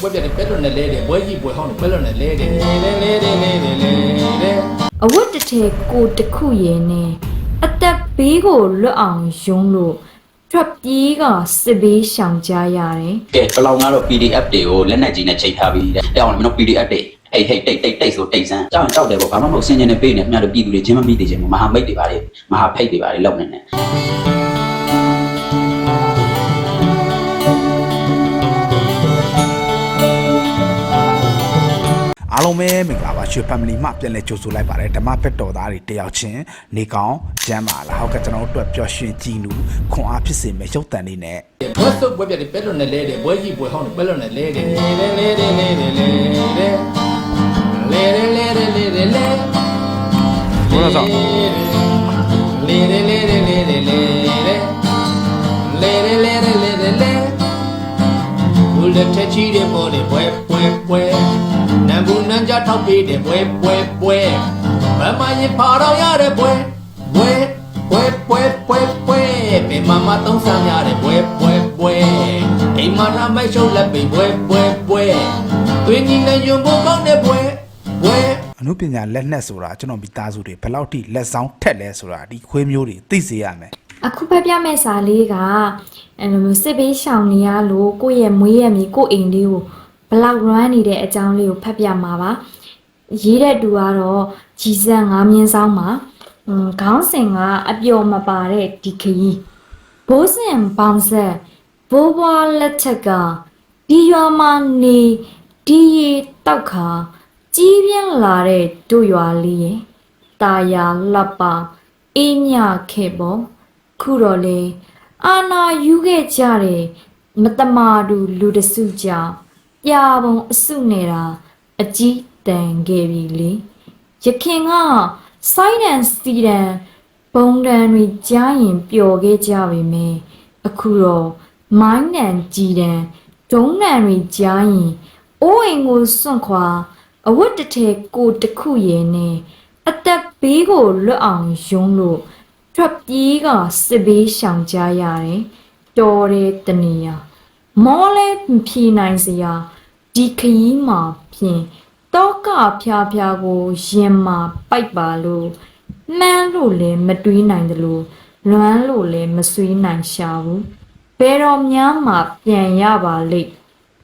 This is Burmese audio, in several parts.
ပွဲပြတယ်ပဲလွတ်နဲ့လဲတယ်ပွဲကြီးပွဲဟောင်းတယ်ပဲလွတ်နဲ့လဲတယ်လဲလဲလဲလဲလဲလဲလဲအဝတ်တစ်ထည်ကိုတစ်ခုရဲ့နဲ့အသက်ဘေးကိုလွတ်အောင်ယုံလို့ထွက်ပြေးကစစ်ဘေးရှောင်ကြရတယ်ကဲဘလောင်ကတော့ PDF တွေကိုလက်နက်ကြီးနဲ့ချိန်ထားပြီးတဲ့အဲ့အောင်လည်းမင်းတို့ PDF တွေဟိတ်ဟိတ်တိတ်တိတ်တိတ်ဆိုတိတ်ဆန်းကြောက်ရင်ကြောက်တယ်ပေါ့ဘာမှမဟုတ်ဆင်းရဲနေပေးနေမြတ်တို့ပြည်သူတွေချင်းမမိသေးချင်ဘူးမဟာမိတ်တွေပါလေမဟာဖိတ်တွေပါလေလောက်နေနေ အားလုံးပဲမင်္ဂလာပါရွှေ family မှပြန်လည်ကြိုဆိုလိုက်ပါတယ်ဓမ္မဖက်တော်သားတွေတယောက်ချင်းနေကောင်းကျမ်းပါလားဟုတ်ကဲ့ကျွန်တော်တို့အတွက်ပျော်ရွှင်ကြည်နူခွန်အားဖြစ်စေမယ့်ရုပ်တံလေးနဲ့ဘွဲဆုပ်ဘွဲပြတယ်ပဲလွန်နဲ့လဲတယ်ဘွဲကြီးဘွဲဟောင်းတယ်ပဲလွန်နဲ့လဲတယ်လဲလဲလဲတယ်လဲတယ်လဲတယ်လဲတယ်လဲတယ်လဲတယ်လဲဘုရားဆောင်လဲတယ်လဲတယ်လဲတယ်လဲတယ်လဲတယ်လဲတယ်လဲတယ်လဲဘုလက်ထချီတဲ့ပေါ်လေဘွဲ နံဘူးနံကြထောက်ပေးတဲ့ပွဲပွဲပွဲမမရင်ဖာတော့ရတဲ့ပွဲပွဲပွဲပွဲပွဲပွဲပေမမသုံးဆောင်ရတဲ့ပွဲပွဲပွဲအိမ်မှာထမိုက်ရှုပ်လက်ပိပွဲပွဲပွဲတွင်ကြီးနဲ့ယွန်ဖို့ကောင်းတဲ့ပွဲပွဲအမှုပညာလက်နက်ဆိုတာကျွန်တော်မိသားစုတွေဘယ်လောက်ထိလက်ဆောင်ထက်လဲဆိုတာဒီခွေးမျိုးတွေသိစေရမယ်အခုဖတ်ပြမယ့်စာလေးကအဲ့လိုမျိုးစစ်ဘေးရှောင်နေရလို့ကိုယ့်ရဲ့မွေးရမြေကိုယ့်အိမ်လေးကို ဘလောက် run နေတဲ့အကြောင်းလေးကိုဖတ်ပြမှာပါရေးတဲ့သူကတော့ဂျီဇန်၅မြင်းဆောင်ပါอืมခေါင်းစဉ်ကအပျော်မပါတဲ့ဒီခရီးဘိုးစင်ပေါင်းဆက်ဘိုးဘွားလက်ထက်ကဒီရွာမှာနေဒီရီတောက်ခါကြီးပြင်းလာတဲ့တို့ရွာလေးရဲ့တာယာလက်ပါအေးမြခဲ့ပေါ့ခုတော့လေအာနာယူခဲ့ကြတဲ့မတမာတူလူတစုကြောင့် ပြာပုံအစုနေတာအကြီးတန်ခဲ့ပြီလေရခင်ကစိုင်းတန်စီတန်ဘုံတန်တွေကြားရင်ပျော်ခဲ့ကြပြီမယ်အခုတော့မိုင်းတန်ကြီးတန်ဒုံးတန်တွေကြားရင်အိုးအိမ်ကိုစွန့်ခွာအဝတ်တစ်ထည်ကိုတစ်ခုရဲ့နဲ့အသက်ဘေးကိုလွတ်အောင်ယုံလို့ထွက်ပြေးကစစ်ဘေးရှောင်ကြရတယ်တော်တဲ့တနေရ မောလဲမဖြေနိုင်စရာဒီခရီးမှာဖြင့်တောကဖျားဖျားကိုရင်မာပိုက်ပါလို့မှန်းလို့လည်းမတွေးနိုင်တယ်လို့လွမ်းလို့လည်းမဆွေးနိုင်ရှာဘူးဘယ်တော့များမှပြန်ရပါလိမ့်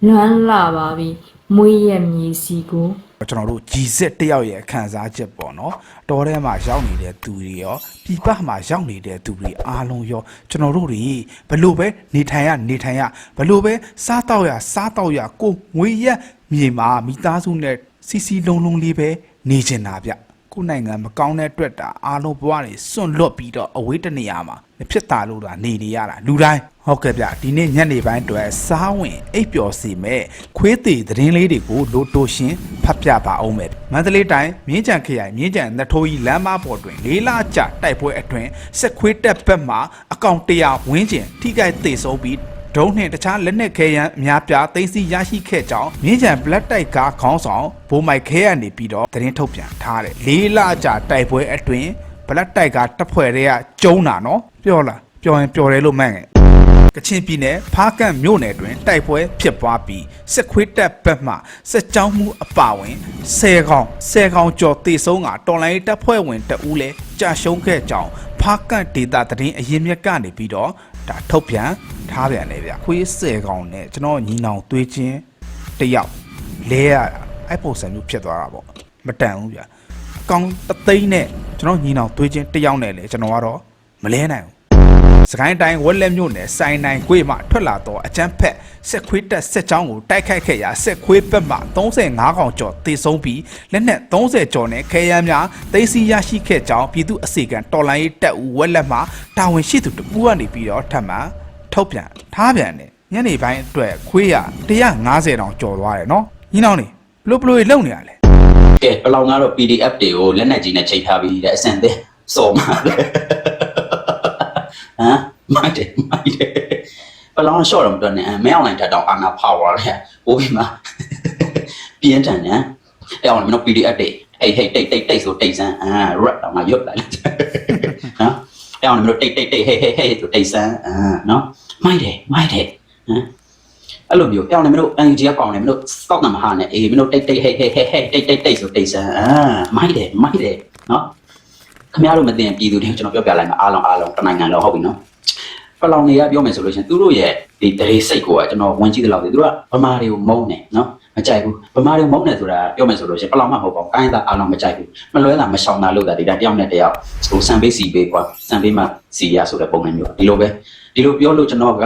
လွမ်းလာပါပြီမွေးရမြေစီကို ကျွန်တော်တို့ဂျီစစ်တယောက်ရဲ့ခံစားချက်ပေါ့နော်တော်ထဲမှာရောက်နေတဲ့သူတွေရောပြည်ပမှာရောက်နေတဲ့သူတွေအားလုံးရောကျွန်တော်တို့တွေဘလို့ပဲနေထိုင်ရနေထိုင်ရဘလို့ပဲစားတော့ရစားတော့ရကိုငွေရက်မြေမှာမိသားစုနဲ့စီစီလုံးလုံးလေးပဲနေချင်တာဗျကိုယ်နိုင်ငံမကောင်းတဲ့အတွက်ဒါအားလုံးဘဝတွေစွန့်လွတ်ပြီးတော့အဝေးတနေရာမှာမဖြစ်တာလို့ဒါနေနေရတာလူတိုင်း ဟုတ်ကဲ့ဗျဒီနေ့ညနေပိုင်းအတွက်စားဝင်အိပ်ပျော်စီမဲ့ခွေးသေးသတင်းလေးတွေကိုလိုတိုရှင်ဖတ်ပြပါအောင်မယ်မန္တလေးတိုင်းမြင်းကြံခရိုင်မြင်းကြံနထိုးကြီးလမ်းမပေါ်တွင်လေးလကြာတိုက်ပွဲအတွင်းစစ်ခွေးတက်ဘက်မှအကောင်တရာဝင်းကျင်ထိခိုက်သေးဆုံးပြီးဒုံးနှင့်တခြားလက်နက်ခဲယမ်းအများပြားသိမ်းဆည်းရရှိခဲ့ကြောင်းမြင်းကြံ black တိုက်ကားခေါင်းဆောင်ဘိုးမိုက်ခဲရနေပြီးတော့သတင်းထုတ်ပြန်ထားတယ်လေးလကြာတိုက်ပွဲအတွင်း black တိုက်ကားတပ်ဖွဲ့တွေကကျုံးတာနော်ပြောလားပြောရင်ပြောတယ်လို့မှန်ငယ် ကချင်ပြည်နယ်ဖားကန့်မြို့နယ်တွင်တိုက်ပွဲဖြစ်ပွားပြီးစစ်ခွေးတပ်ဘက်မှစစ်ကြောင်းမှုအပါဝင်10ကောင်10ကောင်ကျော်တေဆုံးကတော်လိုင်းတပ်ဖွဲ့ဝင်တအူးလဲကြာရှုံးခဲ့ကြောင်းဖားကန့်ဒေသတရင်အရင်မြက်ကနေပြီးတော့ဒါထုတ်ပြန်ထားပြန်လေဗျခွေး10ကောင်နဲ့ကျွန်တော်ညီနောင်သွေးချင်းတယောက်လဲရအဲ့ပုံစံမျိုးဖြစ်သွားတာပေါ့မတန်ဘူးဗျအကောင်တသိန်းနဲ့ကျွန်တော်ညီနောင်သွေးချင်းတယောက်နဲ့လေကျွန်တော်ကတော့မလဲနိုင်ဘူး စကိုင်းတိုင်းဝက်လက်မြို့နယ်စိုင်းနိုင်ကွေ့မှထွက်လာတော့အကျန်းဖက်ဆက်ခွေးတက်ဆက်ချောင်းကိုတိုက်ခိုက်ခဲ့ရာဆက်ခွေးဘက်မှ35កောင်ကျော်တေဆုံးပြီးလက်နက်30ကျော်နဲ့ခဲယမ်းများသိမ်းဆည်းရရှိခဲ့ကြောင်းပြည်သူအစီကံတော်လိုင်းရေးတပ်ဦးဝက်လက်မှတာဝန်ရှိသူတပူကနေပြီးတော့ထပ်မံထုတ်ပြန်ထားပြန်တယ်ညနေပိုင်းအတွက်ခွေးရ150တောင်ကျော်သွားတယ်နော်ညီနောင်နေဘလို့ဘလို့လုံနေရလဲကဲဘလောင်ကတော့ PDF တွေကိုလက်နက်ကြီးနဲ့ချိန်ထားပြီးတဲ့အဆင့်သင်းစော်မှာလေ ဟမ်မိုက်တယ်မိုက်တယ်ဘလောင်ရှော့တော့မတော်နဲ့မဲအောင်လိုက်တက်တော့အာနာ power လေဟိုပြီးမှပြင်းထန်တယ်အဲ့အောင်လည်းမင်းတို့ PDF တွေဟိတ်ဟိတ်တိတ်တိတ်တိတ်ဆိုတိတ်ဆန်းအာရက်တော့ငါရွတ်လိုက်နော်အဲ့အောင်လည်းမင်းတို့တိတ်တိတ်တိတ်ဟိတ်ဟိတ်ဟိတ်ဆိုတိတ်ဆန်းအာနော်မိုက်တယ်မိုက်တယ်ဟမ်အဲ့လိုမျိုးပြောင်းနေမလို့ NUG ကပေါင်းနေမလို့ stock နံပါတ်နဲ့အေးမလို့တိတ်တိတ်ဟဲ့ဟဲ့ဟဲ့ဟဲ့တိတ်တိတ်တိတ်ဆိုတိတ်ဆန်းအာမိုက်တယ်မိုက်တယ်နော် ခင်ဗျားတို့မသိရင်ပြည်သူတွေကိုကျွန်တော်ပြောပြလိုက်မှာအားလုံးအားလုံးတနိုင်ငံလုံးဟုတ်ပြီနော်ပလောင်တွေကပြောမယ်ဆိုလို့ရှိရင်သူတို့ရဲ့ဒီတရေစိတ်ကိုကကျွန်တော်ဝင်ကြည့်တယ်လို့သူတို့ကဗမာတွေကိုမုန်းတယ်နော်မကြိုက်ဘူးဗမာတွေမုန်းတယ်ဆိုတာပြောမယ်ဆိုလို့ရှိရင်ပလောင်မှမဟုတ်ပါဘူးတိုင်းသားအားလုံးမကြိုက်ဘူးမလွဲတာမရှောင်တာလို့တာဒီတိုင်းတယောက်နဲ့တယောက်ဟိုစံပေးစီပေးကွာစံပေးမှစီရဆိုတဲ့ပုံစံမျိုးဒီလိုပဲဒီလိုပြောလို့ကျွန်တော်က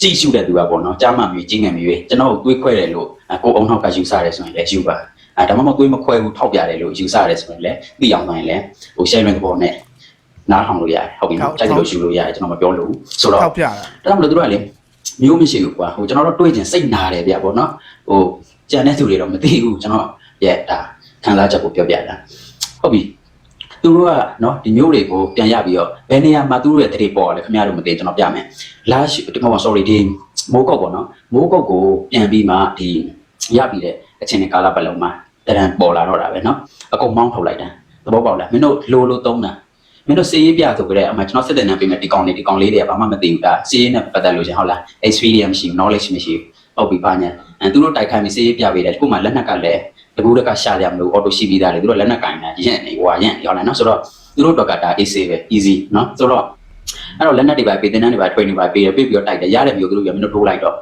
ကြည့်ရှုတဲ့သူကပေါ့နော်ကြားမှမျိုးကြီးငယ်မျိုးကျွန်တော်ကိုတွေးခွဲတယ်လို့ကိုအောင်နောက်ကယူဆရတယ်ဆိုရင်လည်းယူပါ အဲဒါမှမဟုတ်တွေးမခွဲဘူးထောက်ပြတယ်လို့ယူဆရတယ်ဆိုရင်လည်းသိအောင်ဆိုရင်လည်းဟို share တဲ့ပုံနဲ့နားထောင်လို့ရတယ်ဟုတ်ပြီနော်ကြိုက်လို့ယူလို့ရတယ်ကျွန်တော်မပြောလို့ဆိုတော့ထောက်ပြတာဒါကြောင့်မလို့တို့ကလေမျိုးမရှိဘူးကွာဟိုကျွန်တော်တို့တွေးခြင်းစိတ်နာတယ်ဗျပေါ့နော်ဟိုကြံတဲ့သူတွေတော့မသိဘူးကျွန်တော်ရဲ့ဒါခံစားချက်ကိုပြောပြတာဟုတ်ပြီသူတို့ကနော်ဒီမျိုးတွေကိုပြန်ရပြီးတော့ဘယ်နေရာမှာသူတို့ရဲ့တတိပေါ်လဲခင်ဗျားတို့မသိကျွန်တော်ပြမယ်လာရှိဒီမှာ sorry ဒီမိုးကုတ်ပေါ့နော်မိုးကုတ်ကိုပြန်ပြီးမှဒီရပြီးတဲ့အချိန်နဲ့ကာလပတ်လုံးမှာ တရံပေါ်လာတော့တာပဲနော်အကုန်မောင်းထုတ်လိုက်တာသဘောပေါက်လားမင်းတို့လိုလိုသုံးတာမင်းတို့စီးရေးပြဆိုကြတဲ့အမှကျွန်တော်စစ်တဲ့နံပေးမယ်ဒီကောင်လေးဒီကောင်လေးတွေကဘာမှမသိဘူးဒါစီးရေးနဲ့ပတ်သက်လို့ရှင်ဟုတ်လား experience မရှိဘူး knowledge မရှိဘူးဟုတ်ပြီပါညာအဲသူတို့တိုက်ခိုင်းပြီးစီးရေးပြပေးတယ်ဒီခုမှလက်နက်ကလည်းတကူတက်ကရှာရမလို့ auto ရှိပြီးသားလေသူတို့လက်နက်ကင်တာရင့်နေဟွာရင့်ရောက်လာနော်ဆိုတော့သူတို့တော့ကဒါ easy ပဲ easy နော်ဆိုတော့အဲ့တော့လက်နက်တွေပါပေးတင်တန်းတွေပါ training ပါပေးတယ်ပေးပြီးတော့တိုက်တယ်ရတဲ့မျိုးသူတို့ရမင်းတို့ထိုးလိုက်တော့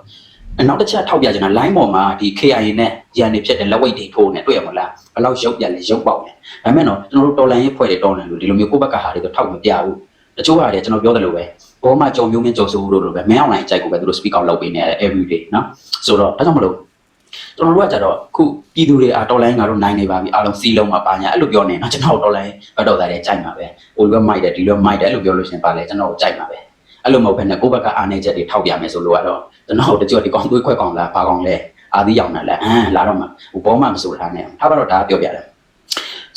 နောက်တစ်ချက်ထောက်ပြချင်တာ line ပေါ်မှာဒီ KIA နဲ့ရန်နေဖြစ်တဲ့လက်ဝိတ်တွေထိုးနေတွေ့ရမလားဘယ်တော့ရုပ်ပြန်လဲရုပ်ပေါက်လဲဒါပေမဲ့တော့ကျွန်တော်တို့တော်လန်ရေးဖွဲ့တွေတော်လန်လို့ဒီလိုမျိုးကိုယ့်ဘက်ကဟာတွေတော့ထောက်မပြဘူးတချို့ဟာတွေကျွန်တော်ပြောတယ်လို့ပဲဘောမှကြုံမျိုးမင်းကြုံစိုးလို့လို့ပဲမင်းအောင်လိုက်အကြိုက်ကိုပဲသူတို့ speak out လုပ်ပေးနေတယ် every day เนาะဆိုတော့ဒါကြောင့်မလို့ကျွန်တော်တို့ကကြတော့ခုပြည်သူတွေအာတော်လိုင်းကတော့နိုင်နေပါပြီအားလုံးစီးလုံးမှာပါညာအဲ့လိုပြောနေเนาะကျွန်တော်တော်လိုင်းဘတ်တော်သားတွေကြိုက်မှာပဲဟိုလိုမိုက်တယ်ဒီလိုမိုက်တယ်အဲ့လိုပြောလို့ရှင်ပါလေကျွန်တော်ကြိုက်မှာပဲ အဲ့လိုမဟုတ်ဘဲနဲ့ကိုယ့်ဘက်ကအားနေချက်တွေထောက်ပြမယ်ဆိုလို့ကတော့ကျွန်တော်တို့တကြွဒီကောင်သွေးခွက်ကောင်လားဘာကောင်လဲအာသီးရောင်လားအမ်လာတော့မှဟိုဘောမှမဆိုထားနဲ့ထားပါတော့ဒါပြောပြတယ်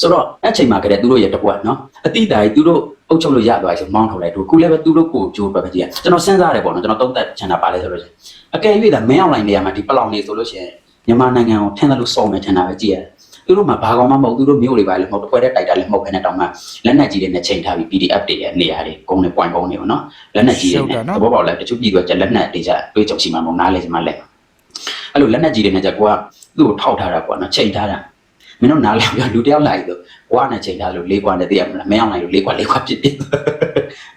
ဆိုတော့အဲ့ချိန်မှာကလေးသူတို့ရဲ့တပွက်နော်အတိတာကြီးသူတို့အုပ်ချုပ်လို့ရသွားပြီဆိုမောင်းထုတ်လိုက်သူခုလည်းပဲသူတို့ကိုကြိုးပဲကြည့်ရကျွန်တော်စဉ်းစားရတယ်ပေါ့နော်ကျွန်တော်သုံးသက်ချင်တာပါလဲဆိုလို့ရှိရင်အကယ်၍ဒါမင်းအောင်လိုင်းနေရာမှာဒီပလောင်နေဆိုလို့ရှိရင်မြန်မာနိုင်ငံကိုထင်တယ်လို့စော်မယ်ထင်တာပဲကြည့်ရတယ် သူတို့မှာဘာကောင်မှမဟုတ်သူတို့မျိုးတွေပါလေမဟုတ်တစ်ခွဲတဲ့တိုက်တာလည်းမဟုတ်ခဲနဲ့တောင်မှလက်နက်ကြီးတွေနဲ့ချိန်ထားပြီး PDF တွေရဲ့နေရာတွေကုန်းတွေ point ကုန်းတွေပေါ့နော်လက်နက်ကြီးတွေနဲ့သဘောပေါက်လဲတချို့ပြည်သူကကြလက်နက်တွေကြတွေးကြုံစီမှာမဟုတ်နားလဲစီမှာလဲအဲ့လိုလက်နက်ကြီးတွေနဲ့ကြကိုကသူ့ကိုထောက်ထားတာပေါ့နော်ချိန်ထားတာမင်းတို့နားလဲပြလူတယောက်လာပြီဆိုဘွားနဲ့ချိန်ထားလို့လေးကွာနဲ့တည်ရမလားမင်းအောင်လိုက်လို့လေးကွာလေးကွာဖြစ်ဖြစ်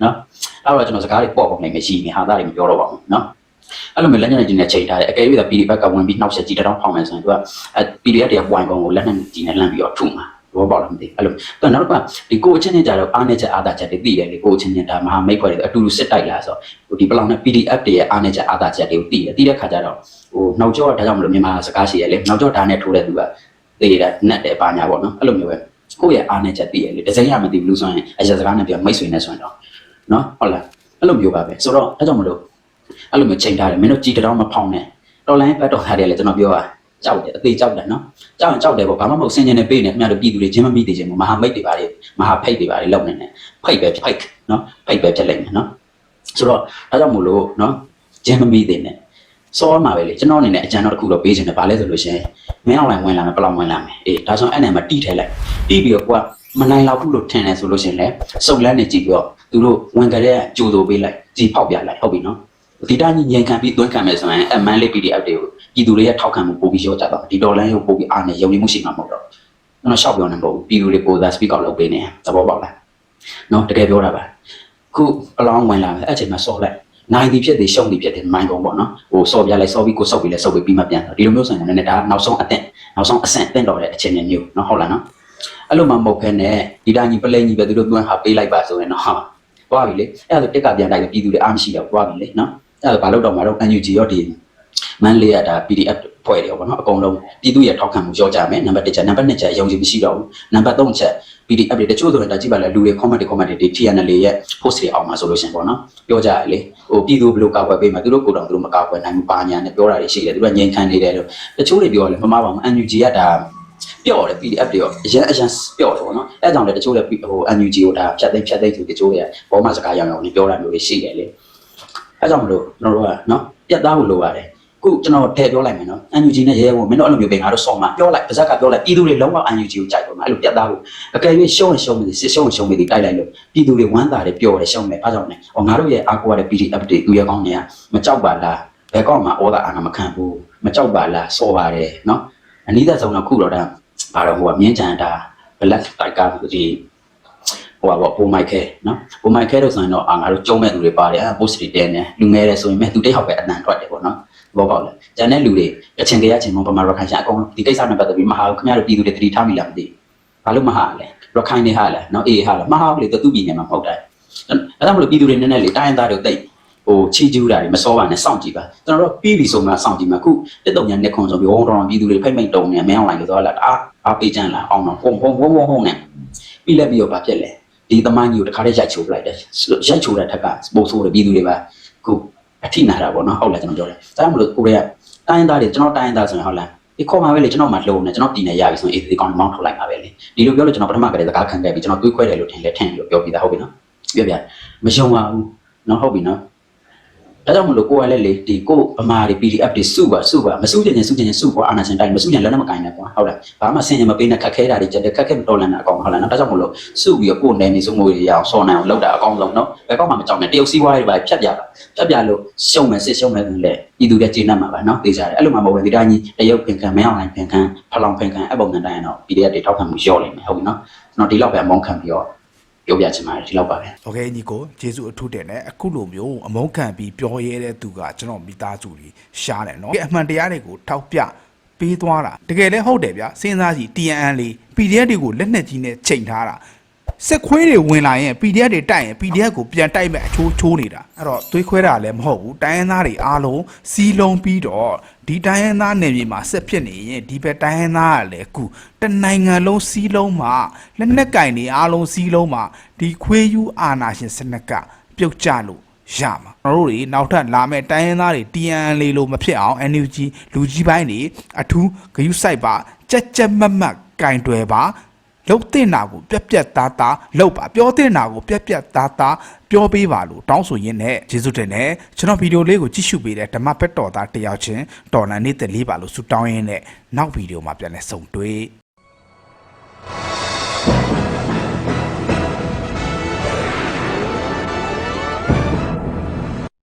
နော်အဲ့တော့ကျွန်တော်စကားတွေပေါ့ပေါ့နေမရှိနေဟာသားတွေမပြောတော့ပါဘူးနော် အဲ့လိုမျိုးလက်နက်ကြီးနဲ့ချိန်ထားတယ်အကယ်၍သာ PDF ကဝင်ပြီးနှောက်ဆက်ကြည့်တောင်းဖောင်းမယ်ဆိုရင်သူကအဲ PDF တွေက point ကုန်းကိုလက်နက်ကြီးနဲ့လန့်ပြီးတော့ထုမှာဘောပေါက်လားမသိအဲ့လိုတော့နောက်ကဒီကိုအချင်းချင်းကြတော့အားနေချက်အားသာချက်တွေသိတယ်လေကိုအချင်းချင်းဒါမဟာမိတ်ဖွဲ့တွေအတူတူစစ်တိုက်လာဆိုဟိုဒီပလောင်နဲ့ PDF တွေရဲ့အားနေချက်အားသာချက်တွေကိုသိတယ်သိတဲ့ခါကျတော့ဟိုနောက်ကျောကဒါကြောင့်မလို့မြန်မာစကားရှိရလေနောက်ကျောဓာတ်နဲ့ထိုးတဲ့သူကသိတယ်နက်တယ်ပါညာပေါ့နော်အဲ့လိုမျိုးပဲကိုယ့်ရဲ့အားနေချက်သိရလေဒီဇိုင်းရမသိဘူးလို့ဆိုရင်အရာစကားနဲ့ပြောမိတ်ဆွေနဲ့ဆိုရင်တော့နော်ဟုတ်လားအဲ့လိုမျိုးပါပဲဆိုတော့ဒါကြောင့်မလို့ အဲ့လိုမျိုးချိန်ထားတယ်မင်းတို့ကြည်တောင်မဖောင်းနဲ့တော်လိုင်းဘတ်တော်ထားတယ်လေကျွန်တော်ပြောတာကြောက်တယ်အသေးကြောက်တယ်နော်ကြောက်ရင်ကြောက်တယ်ပေါ့ဘာမှမဟုတ်ဆင်ကျင်နေပေးနေခင်ဗျားတို့ပြည်သူတွေချင်းမမိသေးချင်ဘူးမဟာမိတ်တွေပါလေမဟာဖိတ်တွေပါလေလောက်နေတယ်ဖိတ်ပဲဖိတ်နော်ဖိတ်ပဲဖြစ်လိုက်မယ်နော်ဆိုတော့ဒါကြောင့်မို့လို့နော်ချင်းမမိသေးနဲ့စောမှာပဲလေကျွန်တော်အနေနဲ့အကြံတော်တစ်ခုတော့ပေးချင်တယ်ဗာလဲဆိုလို့ရှိရင်မင်းအောင်လိုင်းဝင်လာမယ်ပလောင်ဝင်လာမယ်အေးဒါဆိုအဲ့နဲ့မတီးထဲလိုက်တီးပြီးတော့ကိုကမနိုင်လောက်ဘူးလို့ထင်တယ်ဆိုလို့ရှိရင်လည်းစုံလန်းနေကြည့်ပြီးတော့သူတို့ဝင်ကြတဲ့ကြိုးတိုပေးလိုက်ကြည်ဖောက်ပြလိုက်ဟုတ်ပြီနော် ဒီတိုင်းငြိမ်ခံပြီးသွင်းခံမယ်ဆိုရင်အမန်လေး PDF တွေကိုပြည်သူတွေရဲ့ထောက်ခံမှုပို့ပြီးရောကြတော့ဒီဒေါ်လာကိုပို့ပြီးအားနဲ့ယုံကြည်မှုရှိမှာမဟုတ်တော့ကျွန်တော်ရှောက်ပြောနေမဟုတ်ဘူးပြည်သူတွေကိုသာ speak out လုပ်ပေးနေသဘောပေါက်လားနော်တကယ်ပြောတာပါခုအလောင်းဝင်လာမယ်အဲ့ချိန်မှာစော်လိုက်နိုင်သည်ဖြစ်သည်ရှုံးသည်ဖြစ်သည်မိုင်းကုန်ပေါ့နော်ဟိုစော်ပြလိုက်စော်ပြီးကိုစောက်ပြီးလဲစောက်ပြီးပြီးမှပြန်တော့ဒီလိုမျိုးဆိုရင်လည်းဒါနောက်ဆုံးအသင့်နောက်ဆုံးအဆင့်အသင့်တော်တဲ့အချိန်မျိုးနော်ဟုတ်လားနော်အဲ့လိုမှမဟုတ်ဖ ೇನೆ ဒီတိုင်းကြီးပလိန်ကြီးပဲသူတို့တွန်းဟာပေးလိုက်ပါဆိုရင်တော့ဟာသွားပြီလေအဲ့ဒါဆိုတက်ကပြန်လိုက်တယ်ပြည်သူတွေအားမရှိတော့သွားပြီလေနော် အဲ့ဒါဘာလို့တော့မှာတော့ NUG ရောဒီမန်လေးရတာ PDF ဖွဲ့တယ်ပေါ့နော်အကုန်လုံးပြည်သူရဲ့ထောက်ခံမှုရောကြမယ်နံပါတ်1ချက်နံပါတ်2ချက်အယုံကြည်မရှိတော့ဘူးနံပါတ်3ချက် PDF တွေတချို့ဆိုရင်ဒါကြည့်ပါလေလူတွေ comment တွေ comment တွေ TNL ရဲ့ post တွေအောင်မှာဆိုလို့ရှင်ပေါ့နော်ပြောကြရလေဟိုပြည်သူဘယ်လိုကာကွယ်ပေးမှာသူတို့ကိုယ်တော်သူတို့မကာကွယ်နိုင်ဘူးပါညာနဲ့ပြောတာတွေရှိတယ်သူကငြိမ်ခံနေတယ်လို့တချို့တွေပြောတယ်မမပါဘူး NUG ကဒါပျော့တယ် PDF တွေရောအရင်အရင်ပျော့တယ်ပေါ့နော်အဲကြောင့်လည်းတချို့လည်းဟို NUG ကိုဒါဖြတ်သိမ်းဖြတ်သိမ်းသူတချို့ရဲ့ဘောမစကားရောင်ရောင်နေပြောတာမျိုးတွေရှိတယ်လေ အဲကြောင့်မလို့ကျွန်တော်တို့ကနော်ပြတ်သားဖို့လိုပါတယ်ခုကျွန်တော်ထည့်ပြောလိုက်မယ်နော် NUG နဲ့ရဲရဲဝင်မင်းတို့အဲ့လိုမျိုးပဲငါတို့ဆော်မှာပြောလိုက်ပါဇက်ကပြောလိုက်ပြည်သူတွေလုံးဝ NUG ကိုကြိုက်ပါမှာအဲ့လိုပြတ်သားဖို့အကယ်၍ရှုံးရင်ရှုံးမယ်စစ်ရှုံးရင်ရှုံးမယ်ဒီတိုက်လိုက်လို့ပြည်သူတွေဝမ်းသာတယ်ပျော်တယ်ရှုံးမယ်အားကြောင့်လဲဟောငါတို့ရဲ့အားကိုရတဲ့ PDF တွေသူရဲကောင်းတွေကမကြောက်ပါလားဘယ်ကောက်မှဩတာအာနာမခံဘူးမကြောက်ပါလားစောပါတယ်နော်အနိဒဆုံးတော့ခုတော့ဒါဘာတော့ဟိုကမြင်းကြံတာ black tiger ဒီ ဟိုပါပေါ့ပုံမိုက်ခဲနော်ပုံမိုက်ခဲလို့ဆိုရင်တော့အာငါတို့ကြုံမဲ့သူတွေပါတယ်အဲ post တွေတဲနေလူငယ်တယ်ဆိုရင်မဲ့သူတိတ်ဟောက်ပဲအနံထွက်တယ်ပေါ့နော်ဘောပေါက်လဲကျန်တဲ့လူတွေအချင်းကြရချင်းမပမာရခိုင်ချာအကုန်ဒီကိစ္စနဲ့ပတ်သက်ပြီးမဟာခင်ဗျားတို့ပြည်သူတွေတတိထားမိလားမသိဘာလို့မဟာလဲရခိုင်နေဟာလဲနော်အေးဟာလဲမဟာဘူးလေသူပြည်နေမှာမဟုတ်တယ်အဲဒါမလို့ပြည်သူတွေနည်းနည်းလေးတိုင်းသားတွေတိတ်ဟိုချီကျူးတာတွေမစောပါနဲ့စောင့်ကြည့်ပါကျွန်တော်တို့ပြီးပြီဆိုမှစောင့်ကြည့်မှာခုတက်တုံညာနှစ်ခွန်ဆိုပြီးဝုန်းတော်ပြည်သူတွေဖိတ်မိတ်တုံနေမင်းအောင်လိုက်လို့သွားလာအားအားပေးကြမ်းလာအောင်တော့ပုံပုံဝုန်းဝုန်းဝုန်းနဲ့ပြီးလက်ပြီးတော့ဗာဖြစ်လဲ ဒီသမိုင်းကြီးကိုတခါတည်းရိုက်ချိုးပလိုက်တယ်ရိုက်ချိုးတဲ့ထက်ကပို့ဆိုးတယ်ပြည်သူတွေပါခုအထိနာတာပေါ့နော်ဟုတ်လားကျွန်တော်ပြောတယ်ဒါမှမဟုတ်ကိုရီးယားတိုင်းသားတွေကျွန်တော်တိုင်းသားဆိုရင်ဟုတ်လားဒီခေါ်မှာပဲလေကျွန်တော်မှလှုံနေကျွန်တော်တည်နေရပြီဆိုရင်အေးဒီကောင်မောင်းထုတ်လိုက်ပါပဲလေဒီလိုပြောလို့ကျွန်တော်ပထမကတည်းကစကားခံခဲ့ပြီးကျွန်တော်တွေးခွဲတယ်လို့ထင်လဲထင်လို့ပြောပြီးသားဟုတ်ပြီနော်ပြောပြမယုံပါဘူးနော်ဟုတ်ပြီနော် ဒါကြောင့်မလို့ကိုယ်ကလည်းလေဒီကိုအမားတွေ PDF တွေစုပါစုပါမစုချင်ရင်စုချင်ရင်စုကွာအာနာရှင်တိုင်းမစုချင်လည်းလည်းမကင်နဲ့ကွာဟုတ်လားဘာမှဆင်ရင်မပေးနဲ့ခက်ခဲတာတွေကြက်ခက်ခဲမတော်လန်တာအကောင်ဟုတ်လားနော်ဒါကြောင့်မလို့စုပြီးတော့ကိုယ်နယ်မြေစုမှုတွေရအောင်စောနိုင်အောင်လုပ်တာအကောင်ဆုံးနော်ဘယ်ကောက်မှမကြောက်နဲ့တရုတ်စီးပွားရေးတွေပါဖြတ်ပြပါဖြတ်ပြလို့ရှုံမယ်စစ်ရှုံမယ်ဆိုရင်လေပြည်သူတွေကျေနပ်မှာပါနော်သိကြတယ်အဲ့လိုမှမဟုတ်ဘူးဒီတိုင်းကြီးတရုတ်ဖင်ခံမင်းအောင်လိုက်ဖင်ခံဖလောင်ဖင်ခံအဲ့ပုံစံတိုင်းတော့ PDF တွေထောက်ခံမှုလျော့လိမ့်မယ်ဟုတ်ပြီနော်ကျွန်တော်ဒီလောက်ပဲအမောင်းခံပြီးတော့ ပြောပြချင်ပါတယ်ဒီလောက်ပါပဲ။ Okay ညီကိုကျေးဇူးအထူးတင်တယ်အခုလိုမျိုးအမုန်းခံပြီးပြောရဲတဲ့သူကကျွန်တော်မိသားစုကြီးရှားတယ်နော်။အမှန်တရားတွေကိုထောက်ပြပေးသွားတာတကယ်လည်းဟုတ်တယ်ဗျာစဉ်းစားကြည့် TNN လေး PDF တွေကိုလက်နက်ကြီးနဲ့ချိန်ထားတာ စစ်ခွေးတွေဝင်လာရင် PDF တွေတိုက်ရင် PDF ကိုပြန်တိုက်မဲ့အချိုးချိုးနေတာအဲ့တော့သွေးခွဲတာလည်းမဟုတ်ဘူးတိုင်းရင်းသားတွေအားလုံးစီးလုံးပြီးတော့ဒီတိုင်းရင်းသားနယ်မြေမှာဆက်ဖြစ်နေရင်ဒီဘက်တိုင်းရင်းသားကလည်းအခုတနိုင်ငံလုံးစီးလုံးမှာလက်နက်ကင်တွေအားလုံးစီးလုံးမှာဒီခွေးယူအာနာရှင်စနစ်ကပြုတ်ကျလို့ရမှာကျွန်တော်တို့တွေနောက်ထပ်လာမဲ့တိုင်းရင်းသားတွေ TNN လေးလို့မဖြစ်အောင် NUG လူကြီးပိုင်းတွေအထူးဂရုစိုက်ပါကြက်ကြက်မတ်မတ်ကင်တွယ်ပါ လုပ်တင်တာကိုပြက်ပြက်သားသားလုပ်ပါပြောတင်တာကိုပြက်ပြက်သားသားပြောပေးပါလို့တောင်းဆိုရင်းနဲ့ယေရှုတင်နဲ့ကျွန်တော်ဗီဒီယိုလေးကိုကြည့်ရှုပေးတဲ့ဓမ္မဘက်တော်သားတယောက်ချင်းတော်လန်နေတဲ့လေးပါလို့ဆုတောင်းရင်းနဲ့နောက်ဗီဒီယိုမှာပြန်လည်ဆုံတွေ့